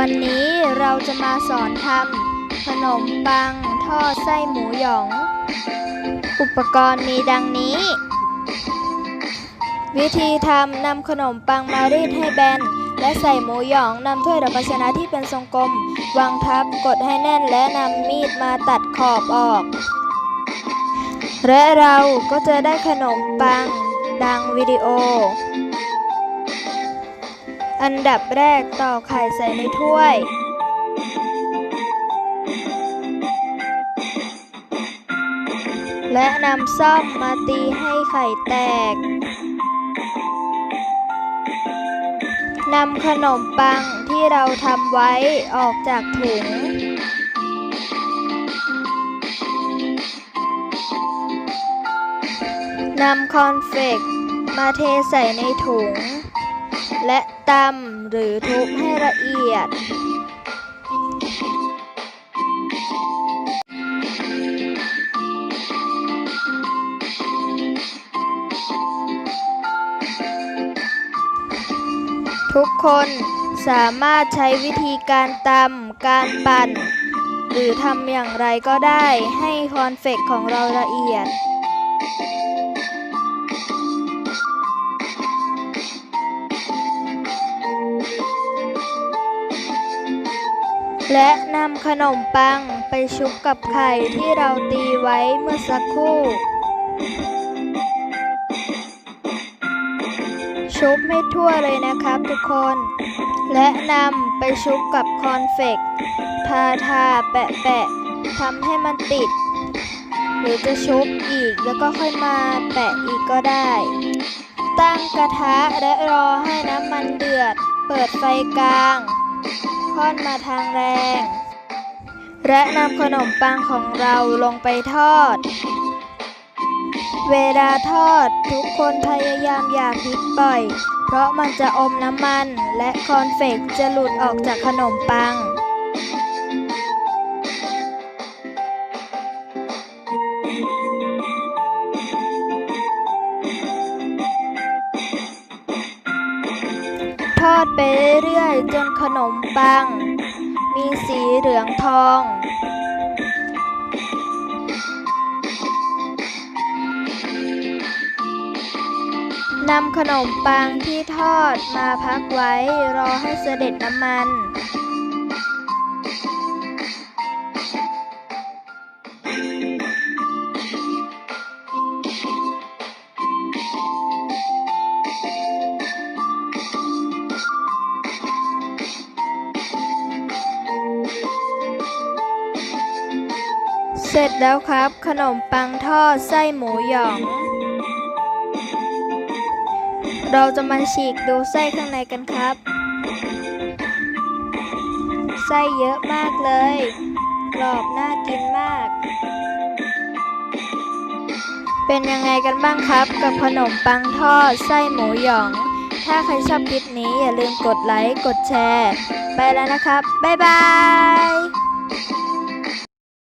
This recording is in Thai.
วันนี้เราจะมาสอนทำขนมปังทอดไส้หมูหยอง อุปกรณ์มีดังนี้ วิธีทำนำขนมปังมารีดให้แบน และใส่หมูหยองนำถ้วยหรือภาชนะที่เป็นทรงกลม วางทับกดให้แน่นและนำมีดมาตัดขอบออก และเราก็จะได้ขนมปังดังวิดีโอ อันดับแรกต่อกไข่ใส่ในถ้วย และนำซ่อมมาตีให้ไข่แตก นำขนมปังที่เราทำไว้ออกจากถุงนำคอนเฟกมาเทใส่ในถุง และตำหรือทุบให้ละเอียด ทุกคนสามารถใช้วิธีการตำการปั่น หรือทำอย่างไรก็ได้ให้คอนเฟกของเราละเอียด และนำขนมปังไปชุบกับไข่ที่เราตีไว้เมื่อสักครู่ ชุบให้ทั่วเลยนะครับทุกคน และนำไปชุบกับคอนเฟกทาทาแปะแปะทำให้มันติด หรือจะชุบอีกแล้วก็ค่อยมาแปะอีกก็ได้ ตั้งกระทะและรอให้น้ำมันเดือด เปิดไฟกลาง ค่อนมาทางแรง และนำขนมปังของเราลงไปทอด เวลาทอดทุกคนพยายามอย่าพลิกบ่อย เพราะมันจะอมน้ำมันและคอนเฟกจะหลุดออกจากขนมปัง อดไปเรื่อยๆ จนขนมปัง มีสีเหลืองทอง นำขนมปังที่ทอดมาพักไว้รอให้เสด็จน้ำมัน สร็จแล้วครับ ขนมปังทอดไส้หมูหยอง เราจะมาฉีกดูไส้ข้างในกันครับ ไส้เยอะมากเลย กรอบน่ากินมาก เป็นยังไงกันบ้างครับ กับขนมปังทอดไส้หมูหยอง ถ้าใครชอบคลิปนี้อย่าลืมกดไลค์ กดแชร์ ไปแล้วนะครับ บ๊ายบาย